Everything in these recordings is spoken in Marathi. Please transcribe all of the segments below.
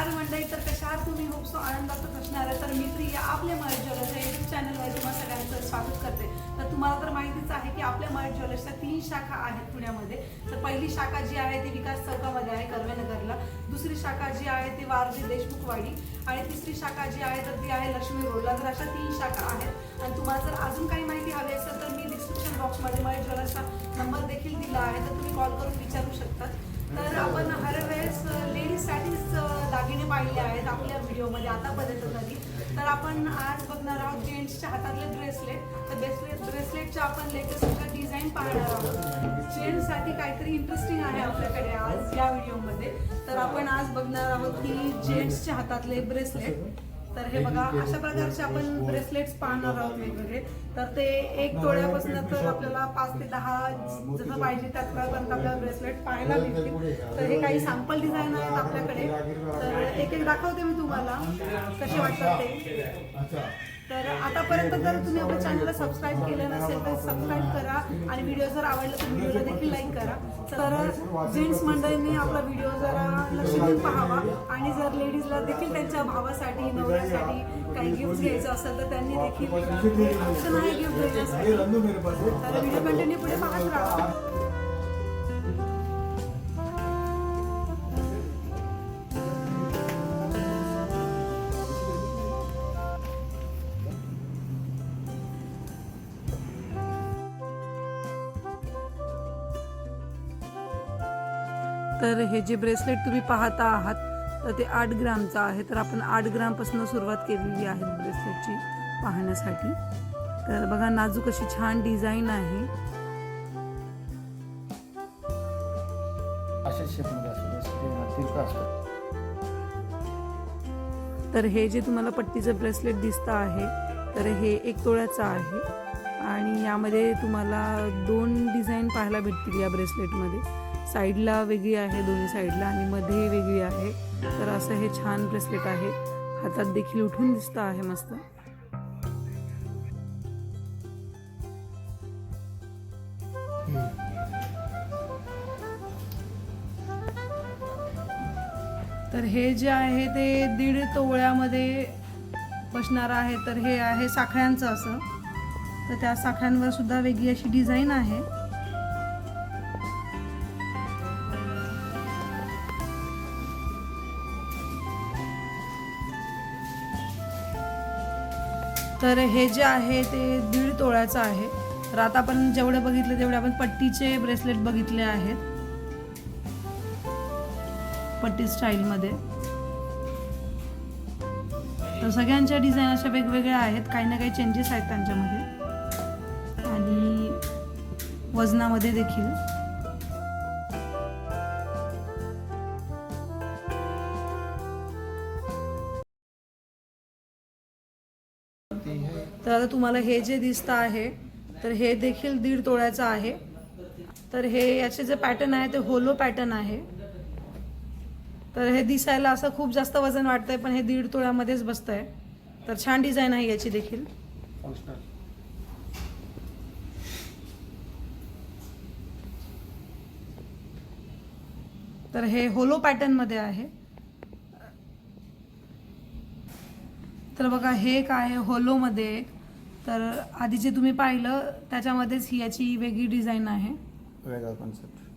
नमस्कार मंडळी तर कशा आहात तुम्ही होप सो आनंदातच असणार आहे तर मी प्रिया आपल्या महेश ज्वेलर्सच्या युट्यूब चॅनलवर तुम्हाला सगळ्यांचं स्वागत करते. तर तुम्हाला तर माहितीच आहे की आपल्या महेश ज्वेलर्सच्या तीन शाखा आहेत पुण्यामध्ये. तर पहिली शाखा जी आहे ती विकास चौकामध्ये आहे कर्वेनगरला. दुसरी शाखा जी आहे ती वारजी देशमुखवाडी. आणि तिसरी शाखा जी आहे तर ती आहे लक्ष्मी रोडला तर अशा तीन शाखा आहेत. आणि तुम्हाला जर अजून काही माहिती हवी असेल तर मी डिस्क्रिप्शन बॉक्समध्ये महेश ज्वेलर्सचा नंबर देखील दिला आहे. तर तुम्ही कॉल करून विचारू शकतात पाहिले आहेत आपल्या व्हिडिओमध्ये आतापर्यंत तरी. तर आपण आज बघणार आहोत जेंट्सच्या हातातले ब्रेसलेट. तर ब्रेसलेट ब्रेसलेटच्या आपण लेटेस्ट डिझाईन पाहणार आहोत. जेंट्ससाठी काहीतरी इंटरेस्टिंग आहे आपल्याकडे आज या व्हिडिओमध्ये. तर आपण आज बघणार आहोत की जेंट्सच्या हातातले ब्रेसलेट. तर हे बघा अशा प्रकारचे आपण ब्रेसलेट्स पाहणार आहोत वेगवेगळे. तर ते एक तोळ्यापासून तर आपल्याला पाच ते दहा जसं पाहिजे त्यापर्यंत आपल्याला ब्रेसलेट पाहायला मिळतील तर हे काही सॅम्पल डिझाईन आहेत आपल्याकडे. तर एक एक दाखवते मी तुम्हाला. कसे वाटतात ते? तर आतापर्यंत जर तुम्ही आपल्या चॅनलला सबस्क्राईब केलं नसेल तर सबस्क्राईब करा आणि व्हिडिओ जर आवडला तर व्हिडिओला देखील लाईक करा. तर जेंट्स मंडळींनी आपला व्हिडिओ जरा पाहावा. आणि जर लेडीजला देखील त्यांच्या भावासाठी नवऱ्यासाठी काही गिफ्ट घ्यायचं असेल तर त्यांनी देखील ऑप्शन आहे गिफ्ट देण्यासाठी तर व्हिडिओ कंटिन्यू पुढे पाहत राहा. तर हे जे ब्रेसलेट तुम्ही पाहता आहात तर ते आठ ग्रामचं आहे. तर आपण आठ ग्रामपासून सुरुवात केलेली आहे ब्रेसलेटची पाहण्यासाठी. तर बघा नाजूक अशी छान डिझाईन आहे. तर हे जे तुम्हाला पट्टीचं ब्रेसलेट दिसतं आहे तर हे एक तोळ्याचं आहे. आणि यामध्ये तुम्हाला दोन डिझाईन पाहायला भेटतील या ब्रेसलेटमध्ये साईडला वेगळी आहे दोन्ही साईडला आणि मध्ये वेगळी आहे. तर असं हे छान ब्रेसलेट आहे. हातात देखील उठून दिसतं आहे मस्त. तर हे जे आहे ते दीड तोळ्यामध्ये बसणार आहे. तर हे आहे साखळ्यांचं असं. तर त्या साखळ्यांवर सुद्धा वेगळी अशी डिझाईन आहे. तर हे जे आहे ते दीड तोळ्याचं आहे. तर आता आपण जेवढे बघितले तेवढे आपण पट्टीचे ब्रेसलेट बघितले आहेत. पट्टी स्टाईलमध्ये तर सगळ्यांच्या डिझाईन अशा वेगवेगळ्या आहेत. काही ना काही चेंजेस आहेत त्यांच्यामध्ये. आणि वजनामध्ये देखील. तर आता तुम्हाला हे जे दिसतं आहे तर हे देखील दीड तोळ्याचं आहे. तर हे याचे जे पॅटर्न आहे ते होलो पॅटर्न आहे. तर हे दिसायला असं खूप जास्त वजन वाटतंय पण हे दीड तोळ्यामध्येच बसतंय. तर छान डिझाईन आहे याची देखील. तर हे होलो पॅटर्नमध्ये आहे. तर बघा हे एक आहे? होलो मध्ये एक तर आधी जे तुम्ही पाहिलं त्याच्यामध्येच ही याची वेगळी डिझाईन आहे. वेगळा कॉन्सेप्ट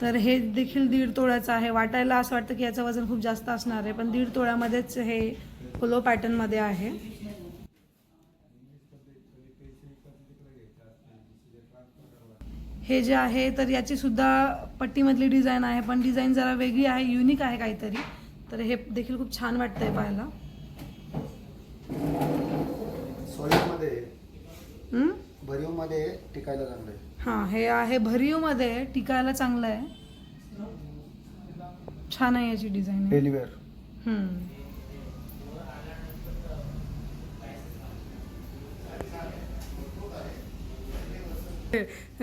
तर हे देखील दीड तोळ्याचं आहे. वाटायला असं वाटतं की याचं वजन खूप जास्त असणार आहे पण दीड तोळ्यामध्येच हे पॅटर्नमध्ये आहे. हे जे आहे तर याची सुद्धा पट्टीमधली डिझाईन आहे पण डिझाईन जरा वेगळी आहे युनिक आहे काहीतरी. तर हे देखील खूप छान वाटतंय पाहायला. हम्म? भरीवमध्ये टिकायला चांगलं आहे. हां हे आहे भरीवमध्ये टिकायला चांगलं आहे. छान आहे याची डिझाईन. डेली वेअर हम्म.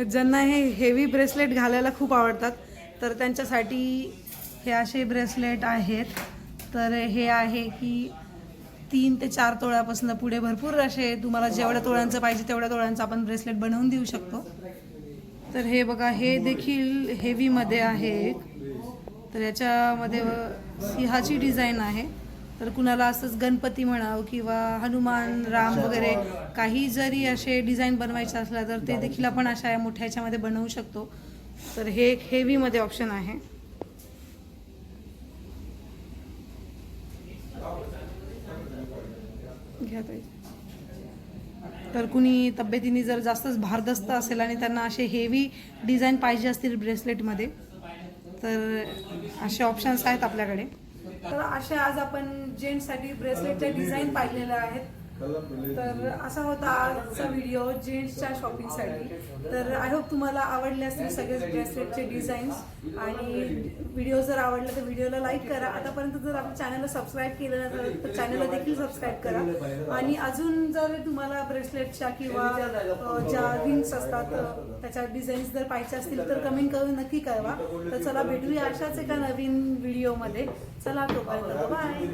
ज्यांना हे हेवी ब्रेसलेट घालायला खूप आवडतात तर त्यांच्यासाठी हे असे ब्रेसलेट आहेत. तर हे आहे की तीन ते चार तोळ्यापासून पुढे भरपूर असे तुम्हाला जेवढ्या तोळ्यांचं पाहिजे तेवढ्या तोळ्यांचं आपण ब्रेसलेट बनवून देऊ शकतो. तर हे बघा हे देखील हेवीमध्ये आहे एक. तर याच्यामध्ये सिंहाची डिझाईन आहे. तर कुणाला असंच गणपती म्हणावं किंवा हनुमान राम वगैरे काही जरी असे डिझाईन बनवायचे असला तर ते देखील आपण अशा या मोठ्या याच्यामध्ये बनवू शकतो. तर हे एक हेवीमध्ये ऑप्शन आहे. घ्या पाहिजे तर कुणी तब्येतीने जर जास्तच भारदस्त असेल आणि त्यांना असे हेवी डिझाईन पाहिजे असतील ब्रेसलेटमध्ये तर असे ऑप्शन्स आहेत आपल्याकडे. तर असे आज आपण जेंट्ससाठी ब्रेसलेटच्या डिझाईन पाहिलेल्या आहेत. तर असा होता आजचा व्हिडिओ जेंट्सच्या शॉपिंगसाठी तर आय होप तुम्हाला आवडले असतील सगळेच ब्रेसलेटचे डिझाईन्स आणि व्हिडिओ जर आवडला तर व्हिडिओला लाईक करा. आतापर्यंत जर आपल्या चॅनलला सबस्क्राईब केलं नसेल तर चॅनलला देखील सबस्क्राईब करा. आणि अजून जर तुम्हाला ब्रेसलेटच्या किंवा ज्या रिंग्स असतात त्याच्या डिझाईन्स जर पाहिजे असतील तर कमेंट करून नक्की कळवा. तर चला भेटूया अशाच एका नवीन व्हिडिओमध्ये चला तोपर्यंत बाय